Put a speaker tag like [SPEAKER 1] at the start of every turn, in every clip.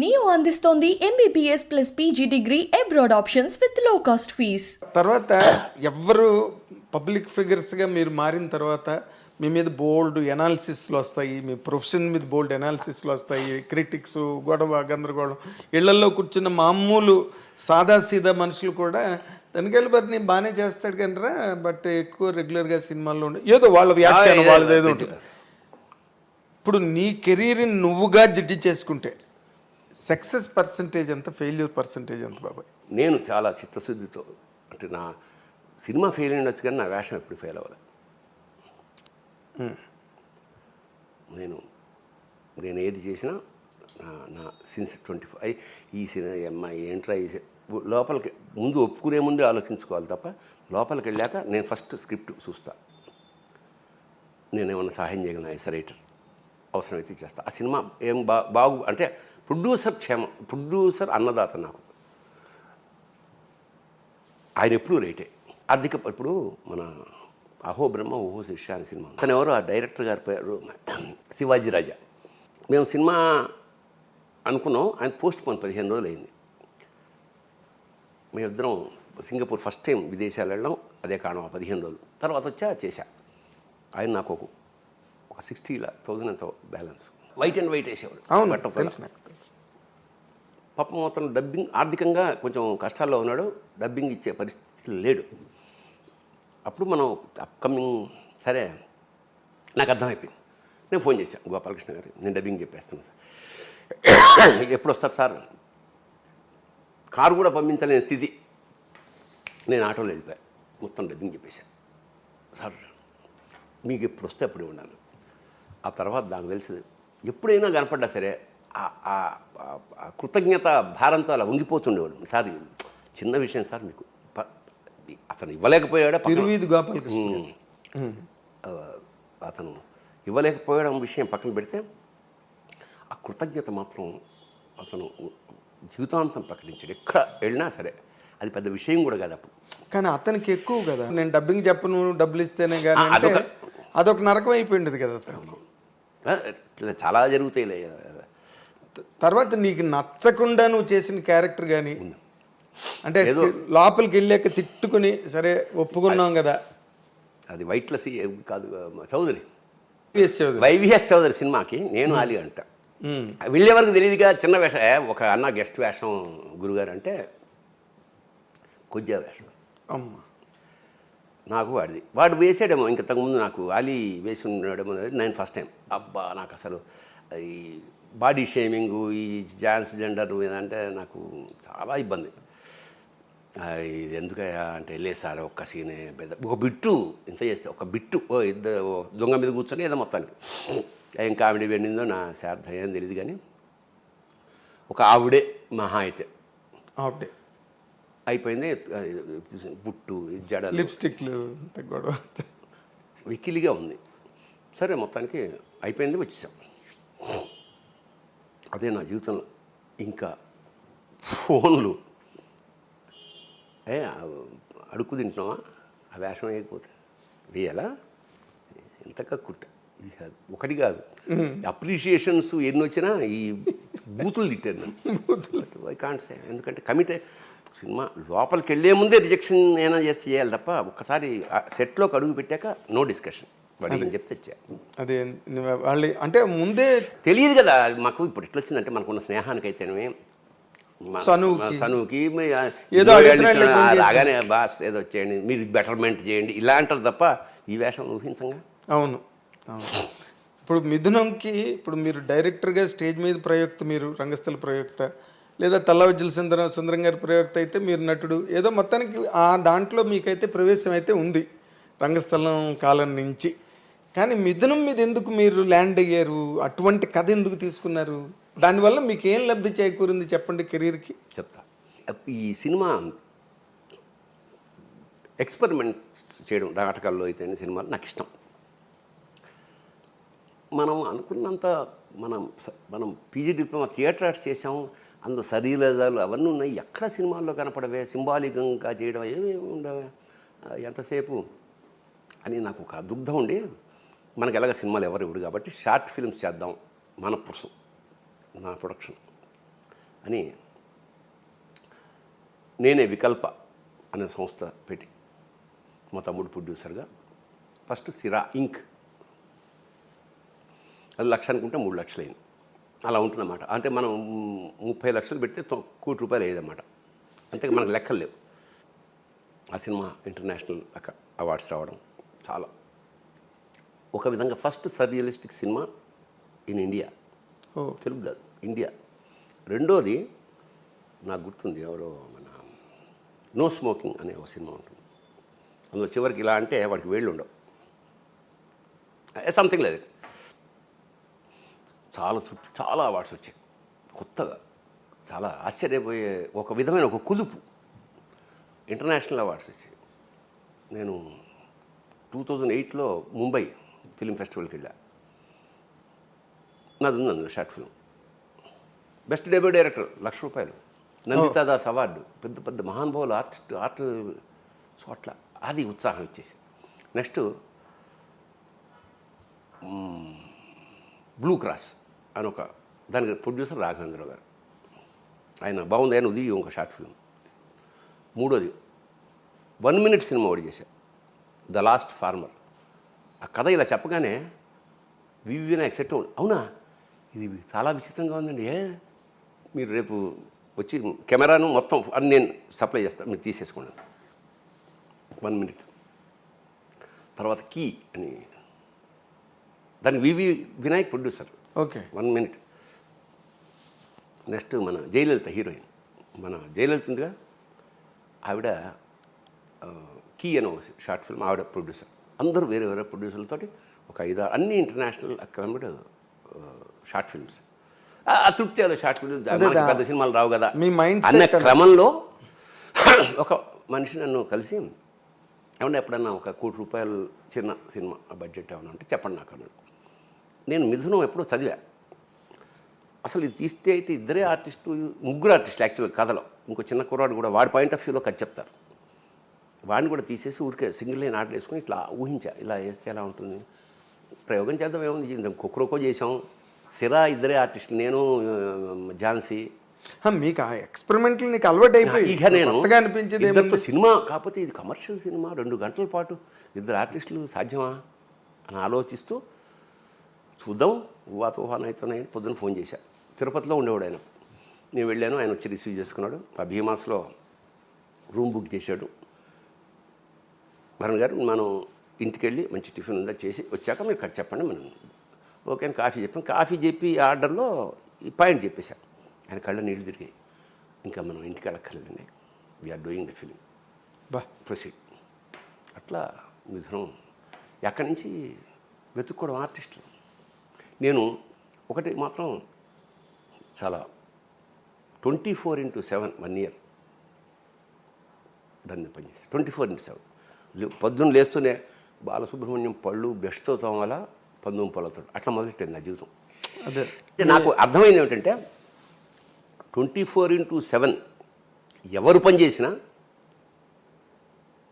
[SPEAKER 1] Neo అందిస్తోంది MBBS plus PG degree abroad options with low cost fees
[SPEAKER 2] తర్వాత ఎవ్వరు public ఫిగర్స్గా మీరు మారిన తర్వాత మీ మీద బోల్డ్ ఎనాలిసిస్లు వస్తాయి మీ ప్రొఫెషన్ మీద బోల్డ్ ఎనాలిసిస్లు వస్తాయి క్రిటిక్స్ గొడవ గందరగోళం. ఇళ్ళలో కూర్చున్న మామూలు సాదాసీదా మనుషులు కూడా దానికెళ్ళి మరి నేను బాగానే చేస్తాడు కనరా బట్ ఎక్కువ రెగ్యులర్గా సినిమాల్లో ఉండే ఏదో వాళ్ళ వ్యాఖ్యానం వాళ్ళది ఏదో ఉంటుంది. ఇప్పుడు నీ కెరీర్ని నువ్వుగా జిడ్డి చేసుకుంటే సక్సెస్ పర్సంటేజ్ ఎంత ఫెయిల్యూర్ పర్సంటేజ్ ఎంత బాబాయ్?
[SPEAKER 3] నేను చాలా చిత్తశుద్ధితో అంటే నా సినిమా ఫెయిల్ అయినచ్చు కానీ నా వేషం ఎప్పుడు ఫెయిల్ అవ్వలేదు. నేను నేను ఏది చేసినా నా నా సిన్స్ ట్వంటీ ఫైవ్ ఈ సినిమా అమ్మాయి ఏంట్రా ఈ లోపలికి ముందు ఒప్పుకునే ముందే ఆలోచించుకోవాలి తప్ప లోపలికి వెళ్ళాక నేను ఫస్ట్ స్క్రిప్ట్ చూస్తా. నేను ఏమన్నా సహాయం చేయగలను యాజ్ రైటర్ అవసరమైతే చేస్తా. ఆ సినిమా ఏం బా బాగు అంటే ప్రొడ్యూసర్ క్షేమం ప్రొడ్యూసర్ అన్నదాత నాకు. ఆయన ఎప్పుడూ రేటే. ఆర్థిక ఇప్పుడు మన అహో బ్రహ్మ ఓహో శిష్య అనే సినిమా అతను ఎవరు ఆ డైరెక్టర్ గారి పేరు శివాజీ రాజా. మేము సినిమా అనుకున్నాం ఆయన పోస్ట్ పోన్ పదిహేను రోజులు అయింది. మేమిద్దరం సింగపూర్ ఫస్ట్ టైం విదేశాలు వెళ్ళడం అదే కారణం ఆ పదిహేను రోజులు. తర్వాత వచ్చా చేశా. ఆయన నాకు ఒక ఒక సిక్స్టీ థౌజండ్ ఎంతో బ్యాలెన్స్ వైట్ అండ్ వైట్ వేసేవాడు.
[SPEAKER 2] అవును
[SPEAKER 3] బట్టపల్ల.
[SPEAKER 2] తెలుసు నాకు తెలుసు.
[SPEAKER 3] పాపం అతను డబ్బింగ్ ఆర్థికంగా కొంచెం కష్టాల్లో ఉన్నాడు డబ్బింగ్ ఇచ్చే పరిస్థితి లేడు. అప్పుడు మనం అప్కమింగ్ సరే నాకు అర్థమైపోయింది. నేను ఫోన్ చేశాను గోపాలకృష్ణ గారు నేను డబ్బింగ్ చెప్పేస్తాను సార్. ఎప్పుడు వస్తారు సార్? కారు కూడా పంపించలేని స్థితి. నేను ఆటోలో వెళ్ళిపోయా మొత్తం డబ్బింగ్ చెప్పేశాను సార్ మీకు ఎప్పుడు వస్తే అప్పుడు ఉన్నాను ఆ తర్వాత నాకు తెలిసింది. ఎప్పుడైనా కనపడ్డా సరే ఆ- కృతజ్ఞత భారంతో అలా ఉంగిపోతుండేవాడు. సార్ చిన్న విషయం సార్ మీకు. అతను ఇవ్వలేకపోయాడా?
[SPEAKER 2] తిరువీధి.
[SPEAKER 3] ఆ, అతను ఇవ్వలేకపోయడం విషయం పక్కన పెడితే ఆ కృతజ్ఞత మాత్రం అతను జీవితాంతం ప్రకటించాడు. ఎక్కడ వెళ్ళినా సరే. అది పెద్ద విషయం కూడా కాదు అప్పుడు.
[SPEAKER 2] కానీ అతనికి ఎక్కువ కదా. నేను డబ్బింగ్ చెప్పను డబ్బులు ఇస్తేనే కానీ
[SPEAKER 3] అదొక-
[SPEAKER 2] నరకం అయిపోయింది కదా అతనికి
[SPEAKER 3] ఆ, ఇట్లా చాలా జరుగుతాయిలే.
[SPEAKER 2] తర్వాత నీకు నచ్చకుండా నువ్వు చేసిన క్యారెక్టర్ కానీ అంటే లోపలికి వెళ్ళాక తిట్టుకుని సరే ఒప్పుకున్నాం కదా.
[SPEAKER 3] అది వైట్లసి కాదు చౌదరి. వైవిఎస్ చౌదరి సినిమాకి నేను ఆలి అంట. వెళ్ళే వరకు తెలియదుగా చిన్న వేషం ఒక అన్న గెస్ట్ వేషం గురుగారు అంటే కొద్దిగా వేషం.
[SPEAKER 2] అమ్మ.
[SPEAKER 3] నాకు వాడిది. వాడు వేసాడేమో ఇంక ముందు నాకు అలీ వేసి ఉన్నాడేమో అనేది నేను ఫస్ట్ టైం అబ్బా నాకు అసలు ఈ బాడీ షేమింగ్ ఈ జాన్స్ జెండర్ ఏదంటే నాకు చాలా ఇబ్బంది. ఇది ఎందుకయ్యా అంటే వెళ్ళే సార్ ఒక్క సీనే పెద్ద ఒక బిట్టు ఇంత చేస్తే ఒక బిట్టు ఓ ఇద్దరు ఓ దొంగ మీద కూర్చొని ఏదో మొత్తానికి. ఏం కామెడీ వెళ్ళిందో నా శార్థం ఏం తెలియదు కానీ ఒక ఆవిడే మహా అయితే.
[SPEAKER 2] ఆవిడే.
[SPEAKER 3] అయిపోయింది. బుట్టు
[SPEAKER 2] లిప్స్టిక్లు అంత గొడవ
[SPEAKER 3] వికిలిగా ఉంది. సరే మొత్తానికి అయిపోయింది వచ్చేసాం. అదే నా జీవితంలో. ఇంకా ఫోన్లు. ఏ అడుక్కు తింటున్నావా? ఆ వేషం వేయకపోతే. వేయాలా? ఎంతగా కుట్ట. ఒకటి కాదు. అప్రిషియేషన్స్ ఎన్ని వచ్చినా ఈ బూతులు తిట్టాను ఐ కాంట్ సే ఎందుకంటే కమిట్ సినిమా లోపలికి వెళ్ళే ముందే రిజెక్షన్ ఏమైనా చేస్తే చేయాలి తప్ప ఒక్కసారి సెట్లోకి అడుగు పెట్టాక నో డిస్కషన్ వాడు ఏం చెప్తే
[SPEAKER 2] అదే వాళ్ళు అంటే ముందే
[SPEAKER 3] తెలియదు కదా. మాకు ఇప్పుడు ఎట్లా వచ్చిందంటే మనకున్న
[SPEAKER 2] చనువుకి.
[SPEAKER 3] చనువుకి మీ-
[SPEAKER 2] ఏదో
[SPEAKER 3] రాగానే బాస్ ఏదో చేయండి మీరు బెటర్మెంట్ చేయండి. ఇలా అంటారు తప్ప ఈ వేషం ఊహించంగా?
[SPEAKER 2] అవును. అవును. ఇప్పుడు మిథునంకి ఇప్పుడు మీరు డైరెక్టర్గా స్టేజ్ మీద ప్రయోక్త మీరు రంగస్థల ప్రయోక్త లేదా తల్లవజ్జల సుందర సుందరం గారి ప్రయోక్త అయితే మీరు నటుడు. ఏదో మొత్తానికి ఆ దాంట్లో మీకైతే ప్రవేశం అయితే ఉంది రంగస్థలం కాలం నుంచి. కానీ మిథునం మీద ఎందుకు మీరు ల్యాండ్ అయ్యారు? అటువంటి కథ ఎందుకు తీసుకున్నారు? దానివల్ల మీకు ఏం లబ్ధి చేకూరింది చెప్పండి కెరీర్కి?
[SPEAKER 3] చెప్తా. ఈ సినిమా ఎక్స్పెరిమెంట్స్ చేయడం నాటకాల్లో అయితే సినిమాలు నాకు ఇష్టం. మనం అనుకున్నంత మనం మనం పీజీ డిప్లొమా థియేటర్ ఆర్ట్స్ చేసాం అందులో సరీలజాలు అవన్నీ ఉన్నాయి. ఎక్కడ సినిమాల్లో కనపడవే? సింబాలికంగా చేయడం ఏమేమి ఉండవే? ఎంతసేపు? అని నాకు ఒక దుగ్ధం ఉండి మనకి ఎలాగ సినిమాలు ఎవరు ఇవ్వడు కాబట్టి షార్ట్ ఫిల్మ్స్ చేద్దాం మన పురుషం నా ప్రొడక్షన్ అని నేనే వికల్ప అనే సంస్థ పెట్టి మా తమ్ముడు ప్రొడ్యూసర్గా ఫస్ట్ సిరా ఇంక్ అది లక్ష అనుకుంటే మూడు లక్షలు అయింది. అలా ఉంటుందన్నమాట. అంటే మనం ముప్పై లక్షలు పెడితే కోటి రూపాయలు అయ్యేదన్నమాట. అంతే మనకు లెక్కలు లేవు. ఆ సినిమా ఇంటర్నేషనల్ అక- అవార్డ్స్ రావడం చాలా. ఒక విధంగా first surrealistic cinema in India.
[SPEAKER 2] ఓ.
[SPEAKER 3] తెలుగు కాదు ఇండియా. రెండోది నాకు గుర్తుంది ఎవరో మన నో స్మోకింగ్ అనే ఒక సినిమా ఉంటుంది. అందులో చివరికి ఇలా అంటే వాడికి వేళ్ళు ఉండవు. సంథింగ్ లేదు చాలా చుట్టూ చాలా అవార్డ్స్ వచ్చాయి. కొత్తగా. చాలా ఆశ్చర్యపోయే ఒక విధమైన ఒక కుదుపు ఇంటర్నేషనల్ అవార్డ్స్ వచ్చాయి. నేను టూ థౌజండ్ ఎయిట్లో ముంబై ఫిలిం ఫెస్టివల్కి వెళ్ళా. నాది ఉంది అందులో short film best debut director lakh రూపాయలు. నందితా దాస్ అవార్డు. పెద్ద పెద్ద మహానుభావులు ఆర్టిస్ట్ ఆర్ట్ సో అట్లా అది ఉత్సాహం ఇచ్చేసి నెక్స్ట్ బ్లూ క్రాస్. అని ఒక దానికి ప్రొడ్యూసర్ రాఘవేంద్ర గారు. ఆయన బాగుంది ఆయన ఉదయం ఒక షార్ట్ ఫిల్మ్ మూడోది వన్ మినిట్ సినిమా ఒకటి చేశా. ద లాస్ట్ ఫార్మర్ ఆ కథ ఇలా చెప్పగానే వివి నాకు సెట్ అవునా? ఇది చాలా విచిత్రంగా ఉందండి. ఏ? మీరు రేపు వచ్చి కెమెరాను మొత్తం అన్ని నేను సప్లై చేస్తాను మీరు తీసేసుకోండి. వన్ మినిట్ తర్వాత కీ అని. దానికి VV Vinayak producer
[SPEAKER 2] okay.
[SPEAKER 3] One minute. Next మన జయలలిత హీరోయిన్. మన జయలలిత ఉందిగా. ఆవిడ కీ అని ఒక షార్ట్ ఫిల్మ్ ఆవిడ ప్రొడ్యూసర్. అందరూ వేరే వేరే ప్రొడ్యూసర్లతోటి ఒక ఐదు అన్ని ఇంటర్నేషనల్ అక్రమిడ్ షార్ట్ ఫిల్మ్స్. ఆ తృప్తి షార్ట్ ఫిల్మ్స్ పెద్ద సినిమాలు రావు కదా.
[SPEAKER 2] మీ mindset
[SPEAKER 3] అన్న. క్రమంలో ఒక మనిషి నన్ను కలిసి ఏమన్నా ఎప్పుడన్నా ఒక కోటి రూపాయలు చిన్న సినిమా బడ్జెట్ ఏమన్నా అంటే చెప్పండి నాకు అన్నాడు. నేను మిథునం ఎప్పుడో చదివా. అసలు ఇది తీస్తే అయితే ఇద్దరే ఆర్టిస్టు ముగ్గురు ఆర్టిస్టులు యాక్చువల్గా కథలో. ఇంకో చిన్న కుర్రాడు కూడా వాడి పాయింట్ ఆఫ్ వ్యూలో కథ చెప్తారు. వాడిని కూడా తీసేసి ఊరికే సింగిల్ లైన్ ఆర్డర్ వేసుకుని ఇట్లా ఊహించా ఇలా వేస్తే ఎలా ఉంటుంది? ప్రయోగం చేద్దాం ఏముంది కుక్కరోకో చేసాం సిరా ఇద్దరే ఆర్టిస్టులు నేను ఝాన్సీ.
[SPEAKER 2] మీకు ఆ ఎక్స్పెరిమెంట్లు నీకు అలవాటు అయిపోయి
[SPEAKER 3] ఇక నేను
[SPEAKER 2] అనిపించేది ఏముంది?
[SPEAKER 3] సినిమా కాకపోతే ఇది కమర్షియల్ సినిమా రెండు గంటల పాటు ఇద్దరు ఆర్టిస్టులు సాధ్యమా? అని ఆలోచిస్తూ చూద్దాం. ఊహా తుఫాన్ అవుతున్నాయని పొద్దున్న ఫోన్ చేశా. తిరుపతిలో ఉండేవాడు ఆయన. నేను వెళ్ళాను ఆయన వచ్చి రిసీవ్ చేసుకున్నాడు. ఆ భీమాస్లో రూమ్ బుక్ చేశాడు. భరణ్ గారు మనం ఇంటికి వెళ్ళి మంచి టిఫిన్ ఉందా చేసి వచ్చాక మీరు కట్ చెప్పండి మనం ఓకే అని కాఫీ చెప్పాను కాఫీ చెప్పి ఆర్డర్లో ఈ పాయింట్ చెప్పేశాను ఆయన కళ్ళ నీళ్ళు తిరిగాయి. ఇంకా మనం ఇంటికి వెళ్ళక్కర్లేదండి we are doing the film
[SPEAKER 2] బా.
[SPEAKER 3] ప్రొసీడ్ అట్లా మిథునం ఎక్కడి నుంచి వెతుక్కోవడం ఆర్టిస్టులు నేను ఒకటి మాత్రం చాలా twenty four into seven one year దాన్ని పనిచేసి ట్వంటీ ఫోర్ ఇంటూ సెవెన్. పొద్దున్న లేస్తూనే బాలసుబ్రహ్మణ్యం పళ్ళు బ్రష్తో తోమాల పంతొమ్మిది పొలతో అట్లా మొదలెట్టింది నా జీవితం.
[SPEAKER 2] అదే.
[SPEAKER 3] నాకు అర్థమైంది ఏమిటంటే ట్వంటీ ఫోర్ ఇంటూ సెవెన్ ఎవరు పని చేసినా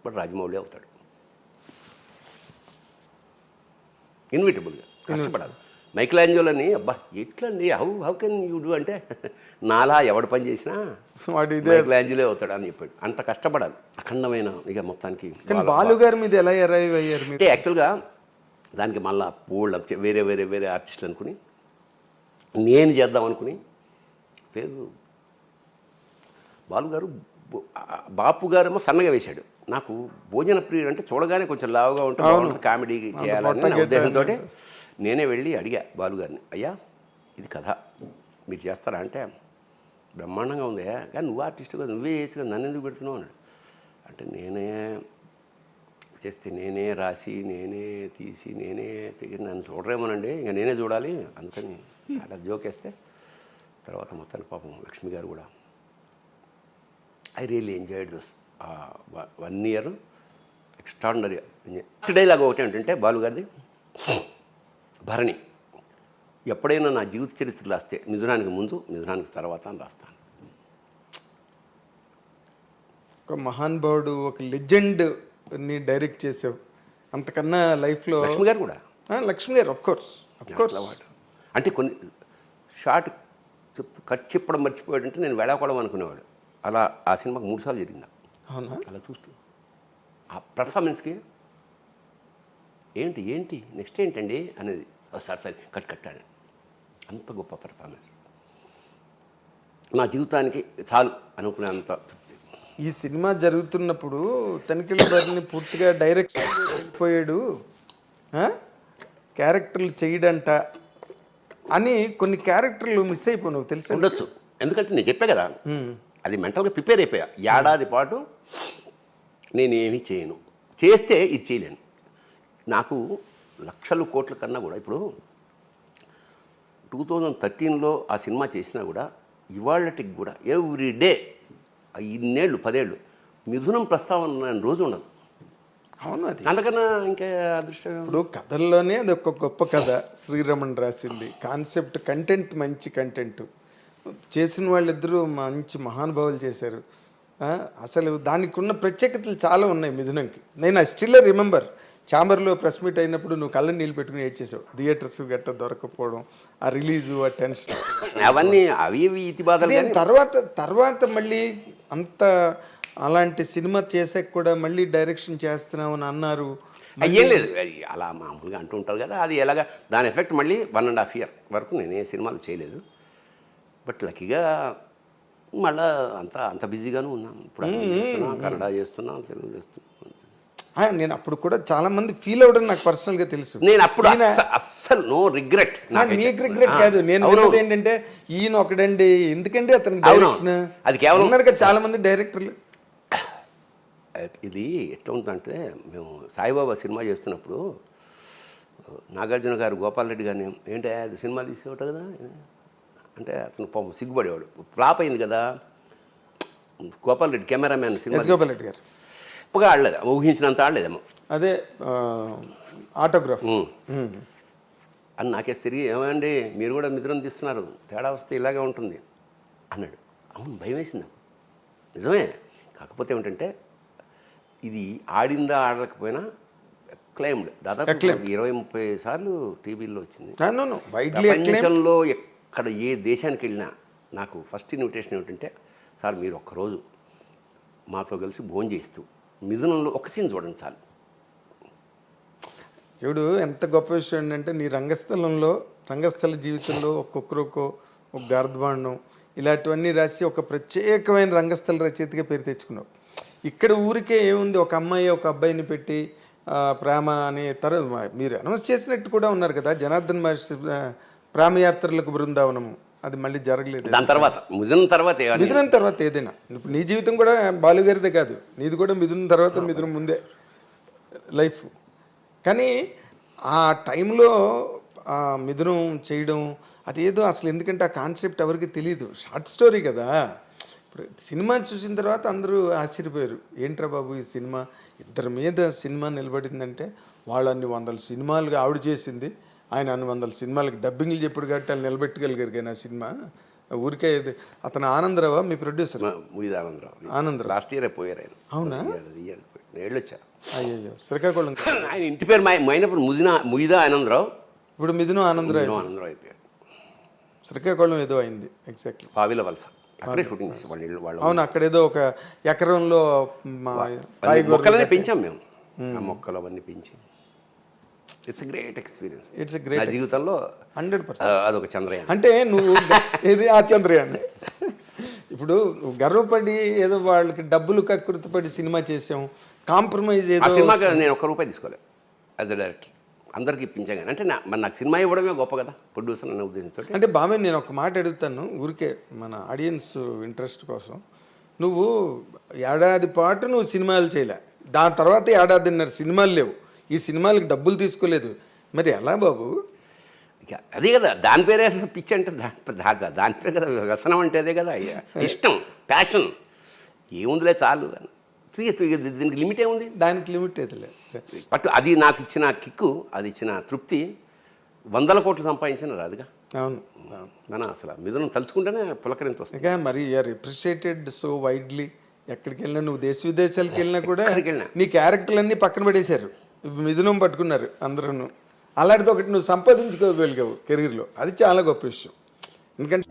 [SPEAKER 3] బట్ రాజమౌళి అవుతాడు. ఇన్విటబుల్గా. కష్టపడాలి. మైకిల్ ఆంజోలని అబ్బా ఎట్లండి? How how can you do అంటే నాలా ఎవడు పని చేసినా
[SPEAKER 2] వాటి ఇదే.
[SPEAKER 3] మైకిల్ ఆంజలే అవుతాడు అని చెప్పాడు. అంత కష్టపడాలి. అఖండమైన ఇక మొత్తానికి
[SPEAKER 2] కానీ
[SPEAKER 3] వాళ్ళ-
[SPEAKER 2] బాలు గారి మీద ఎలా అరైవ్ అయ్యారు
[SPEAKER 3] అంటే యాక్చువల్గా దానికి మళ్ళా పూళ్ళ వేరే వేరే వేరే ఆర్టిస్టులు అనుకుని నేను చేద్దాం అనుకుని లేదు. బాలు గారు బో- ఆ బాపు గారేమో సన్నగా వేశాడు. నాకు భోజన ప్రియుడు అంటే చూడగానే కొంచెం లావుగా ఉంటే బాగుంటుంది కామెడీ చేయాలని ఉద్దేశంతో నేనే వెళ్ళి అడిగా బాలు గారిని అయ్యా ఇది కథ. మీరు చేస్తారా? అంటే బ్రహ్మాండంగా ఉంది కానీ నువ్వు ఆర్టిస్ట్ కదా నువ్వే చేయొచ్చు కదా నన్ను ఎందుకు పెడుతున్నావు? అన్నాడు. అంటే నేనే చేస్తే నేనే రాసి నేనే తీసి నేనే తిరిగి నన్ను చూడరేమోనండి. ఇంకా నేనే చూడాలి. అందుకని అలా జోకేస్తే తర్వాత మొత్తాన్ని పాపం లక్ష్మి గారు కూడా I really enjoyed this one year extraordinary. Dialogue ఒకటి ఏంటంటే బాలుగారిది భరణి ఎప్పుడైనా నా జీవిత చరిత్ర రాస్తే మిథునానికి ముందు మిథునానికి తర్వాత అని రాస్తాను.
[SPEAKER 2] ఒక మహానుభావుడు ఒక లెజెండ్ని డైరెక్ట్ చేసావు. అంతకన్నా లైఫ్లో
[SPEAKER 3] లక్ష్మి గారు కూడా?
[SPEAKER 2] లక్ష్మి గారు ఆఫ్ కోర్స్ ఆఫ్ కోర్స్.
[SPEAKER 3] అంటే కొన్ని షార్ట్ చెప్తూ కట్ చెప్పడం మర్చిపోయాడు అంటే నేను వెళ్ళకూడదు అనుకునేవాడు. అలా ఆ సినిమాకి మూడు సార్లు జరిగింది.
[SPEAKER 2] అవునా?
[SPEAKER 3] అలా చూస్తూ. ఆ పర్ఫార్మెన్స్కి ఏంటి ఏంటి నెక్స్ట్ ఏంటండి? అనేది "ఓ, సార్ సరే కట్ కట్టాడు అంత గొప్ప పర్ఫార్మెన్స్ నా జీవితానికి చాలు అనుకునేంత తృప్తి.
[SPEAKER 2] ఈ సినిమా జరుగుతున్నప్పుడు తనిఖీల బారిని పూర్తిగా డైరెక్షన్ వెళ్ళిపోయాడు ఆ? క్యారెక్టర్లు చేయడంట అని కొన్ని క్యారెక్టర్లు మిస్ అయిపోయి నువ్వు తెలుసా?
[SPEAKER 3] ఉండొచ్చు. ఎందుకంటే నేను చెప్పా కదా అది మెంటల్గా ప్రిపేర్ అయిపోయా. ఏడాది పాటు నేనేమీ చేయను. చేస్తే ఇది చేయలేను. నాకు లక్షలు కోట్ల కన్నా కూడా ఇప్పుడు టూ థౌజండ్ థర్టీన్లో ఆ సినిమా చేసినా కూడా ఇవాళటికి కూడా ఎవ్రీ డే ఇన్నేళ్ళు పదేళ్ళు మిథునం ప్రస్తావన రోజు ఉండదు.
[SPEAKER 2] అవును అది.
[SPEAKER 3] అందుకన్నా ఇంకా అదృష్టం
[SPEAKER 2] ఇప్పుడు కథల్లోనే అది ఒక గొప్ప కథ శ్రీరమణ్ రాసింది. కాన్సెప్ట్ కంటెంట్ మంచి కంటెంట్. చేసిన వాళ్ళిద్దరూ మంచి మహానుభావులు చేశారు. అసలు దానికి ఉన్న ప్రత్యేకతలు చాలా ఉన్నాయి మిథునంకి. నేను ఐ స్టిల్ రిమెంబర్ ఛాంబర్లో ప్రెస్ మీట్ అయినప్పుడు నువ్వు కళ్ళ నీళ్ళు పెట్టుకుని ఏడ్చేసావు థియేటర్స్ గట్ట దొరకపోవడం ఆ రిలీజు ఆ టెన్షన్.
[SPEAKER 3] అవన్నీ అవి ఇవి ఇతి బాధలు
[SPEAKER 2] తర్వాత తర్వాత మళ్ళీ అంత అలాంటి సినిమా చేసాక కూడా మళ్ళీ డైరెక్షన్ చేస్తున్నావు అని అన్నారు.
[SPEAKER 3] అయ్యేం లేదు. అలా మామూలుగా అంటూ ఉంటారు కదా. అది ఎలాగా దాని ఎఫెక్ట్ మళ్ళీ వన్ అండ్ హాఫ్ ఇయర్ వరకు నేను ఏ సినిమాలు చేయలేదు. బట్ లక్కీగా మళ్ళా అంత అంత బిజీగాను ఉన్నాం. ఇప్పుడు కన్నడ చేస్తున్నాం తెలుగు చేస్తున్నాం.
[SPEAKER 2] నేను అప్పుడు కూడా చాలా మంది ఫీల్ అవ్వడం నాకు పర్సనల్గా తెలుసు.
[SPEAKER 3] నేను అప్పుడు అస్స- అస్సలు నో రిగ్రెట్
[SPEAKER 2] నీకు రిగ్రెట్ కాదు. నేను ఏంటంటే ఈయన ఒకడండి ఎందుకండి అతనికి. డైరెక్షన్
[SPEAKER 3] అది కేవలం-
[SPEAKER 2] ఉన్నారు కదా చాలా మంది డైరెక్టర్లు
[SPEAKER 3] ఇది ఎట్లా ఉంటుందంటే మేము సాయిబాబా సినిమా చేస్తున్నప్పుడు నాగార్జున గారు గోపాల్ రెడ్డి గారిని ఏంటి అది సినిమా తీసేవట కదా? అంటే అతను పాపం సిగ్గుపడేవాడు. ఫ్లాప్ అయింది కదా? Gopal Reddy cameraman cinema
[SPEAKER 2] Gopal Reddy garu.
[SPEAKER 3] గొప్పగా ఆడలేదు ఊహించినంత ఆడలేదేమో.
[SPEAKER 2] అదే ఆటోగ్రాఫ్.
[SPEAKER 3] అని నాకేసి తిరిగి ఏమండి మీరు కూడా మిత్రం తీస్తున్నారు తేడా వస్తే ఇలాగే ఉంటుంది అన్నాడు. అవును భయం వేసింది నాకు. నిజమే. కాకపోతే ఏమిటంటే ఇది ఆడిందా ఆడకపోయినా క్లైమ్డ్ దాదాపు ఇరవై ముప్పై సార్లు టీవీలో వచ్చింది. ప్రపంచంలో ఎక్కడ ఏ దేశానికి వెళ్ళినా నాకు ఫస్ట్ ఇన్విటేషన్ ఏమిటంటే సార్ మీరు ఒక్కరోజు మాతో కలిసి భోజనం చేస్తూ మిథునంలో ఒక సీన్ చూడండి చాలు.
[SPEAKER 2] చూడు ఎంత గొప్ప విషయం ఏంటంటే నీ రంగస్థలంలో రంగస్థల జీవితంలో ఒక్కొక్కరుకో ఒక గార్ధబాండం ఇలాంటివన్నీ రాసి ఒక ప్రత్యేకమైన రంగస్థల రచయితగా పేరు తెచ్చుకున్నావు. ఇక్కడ ఊరికే ఏముంది? ఒక అమ్మాయి ఒక అబ్బాయిని పెట్టి ప్రేమ అనే తర మీరు అనౌన్స్ చేసినట్టు కూడా ఉన్నారు కదా జనార్దన్ మహర్షి ప్రేమయాత్రలకు బృందావనము. అది మళ్ళీ జరగలేదు.
[SPEAKER 3] దాని తర్వాత మిథునం తర్వాత
[SPEAKER 2] మిథునం తర్వాత ఏదైనా. ఇప్పుడు నీ జీవితం కూడా బాలుగారిదే కాదు. నీది కూడా మిథునం తర్వాత మిథునం ముందే. లైఫ్. కానీ ఆ టైంలో మిథునం చేయడం అదేదో అసలు ఎందుకంటే ఆ కాన్సెప్ట్ ఎవరికి తెలియదు షార్ట్ స్టోరీ కదా. ఇప్పుడు సినిమా చూసిన తర్వాత అందరూ ఆశ్చర్యపోయారు. ఏంట్రా బాబు ఈ సినిమా? ఇద్దరి మీద సినిమా నిలబడిందంటే వాళ్ళు అన్ని వందల సినిమాలుగా ఆవిడ చేసింది. ఆయన అన్ని వందల సినిమాలకు డబ్బింగ్లు చెప్పుడు కాబట్టి వాళ్ళు నిలబెట్టగలిగారు కానీ ఆ సినిమా. ఊరికే ఇది. అతను ఆనందరావా? మీ ప్రొడ్యూసర్?
[SPEAKER 3] ముయిద ఆనందరావు.
[SPEAKER 2] ఆనందరావు.
[SPEAKER 3] లాస్ట్ ఇయర్ పోయారు ఆయన.
[SPEAKER 2] అవునా?
[SPEAKER 3] ఏళ్ళు వచ్చారు
[SPEAKER 2] అయ్యో శ్రీకాకుళం.
[SPEAKER 3] ఆయన ఇంటి పేరు మై- మైనప్పుడు ముదిన ముయిదా ఆనందరావు.
[SPEAKER 2] ఇప్పుడు మిథునం ఆనందరావు
[SPEAKER 3] ఆనందరావు అయిపోయారు
[SPEAKER 2] శ్రీకాకుళం ఏదో అయింది. ఎగ్జాక్ట్లీ
[SPEAKER 3] పావిల వలస. అక్కడే షూటింగ్ వాళ్ళ.
[SPEAKER 2] అవును అక్కడేదో ఒక ఎకరంలో
[SPEAKER 3] మొక్కలనే పెంచాం మేము. ఆ మొక్కలు అవన్నీ పెంచి. It's great experience
[SPEAKER 2] it's great
[SPEAKER 3] జీవితంలో
[SPEAKER 2] హండ్రెడ్ పర్సెంట్
[SPEAKER 3] అదొక చంద్రయాన్.
[SPEAKER 2] అంటే నువ్వు ఇది ఆ చంద్రయాన్ని ఇప్పుడు గర్వపడి ఏదో వాళ్ళకి డబ్బులు కక్కుర్తిపడి సినిమా చేసాం కాంప్రమైజ్ ఏదో
[SPEAKER 3] సినిమాకి నేను ఒక్క రూపాయి తీసుకోలేదు యాజ్ అ డైరెక్టర్ అందరికీ ఇప్పించాం కానీ అంటే నా మరి నాకు సినిమా ఇవ్వడమే గొప్ప కదా ప్రొడ్యూసర్ అనే ఉద్దేశంతో.
[SPEAKER 2] అంటే బాబాయ్ నేను ఒక మాట అడుగుతాను ఊరికే మన ఆడియన్స్ ఇంట్రెస్ట్ కోసం. నువ్వు ఏడాది పాటు నువ్వు సినిమాలు చేయలే దాని తర్వాత ఏడాదిన్నర సినిమాలు లేవు. ఈ సినిమాలకు డబ్బులు తీసుకోలేదు. మరి ఎలా బాబు?
[SPEAKER 3] అదే కదా దాని పేరే పిచ్చి అంటే దా- దాని పేరు కదా వ్యసనం అంటే అదే కదా అయ్యా. ఇష్టం ప్యాషన్. ఏముందిలే చాలు దీనికి లిమిట్ ఏముంది?
[SPEAKER 2] దానికి లిమిట్ లేదు
[SPEAKER 3] బట్ అది నాకు ఇచ్చిన కిక్కు అది ఇచ్చిన తృప్తి వందల కోట్లు సంపాదించిన రాదుగా?
[SPEAKER 2] అవును.
[SPEAKER 3] మన అసలు మిథునం తలుచుకుంటేనే పులకరింత వస్తుంది.
[SPEAKER 2] ఇక మరి యూఆర్ రిప్రిషియేటెడ్ సో వైడ్లీ ఎక్కడికి వెళ్ళినా నువ్వు దేశ విదేశాలకు వెళ్ళినా కూడా. నీ క్యారెక్టర్లన్నీ పక్కన పడేశారు. మిథునం పట్టుకున్నారు అందరూ అలాంటిది ఒకటి నువ్వు సంపాదించుకోగలిగావు కెరీర్లో. అది చాలా గొప్ప విషయం. ఎందుకంటే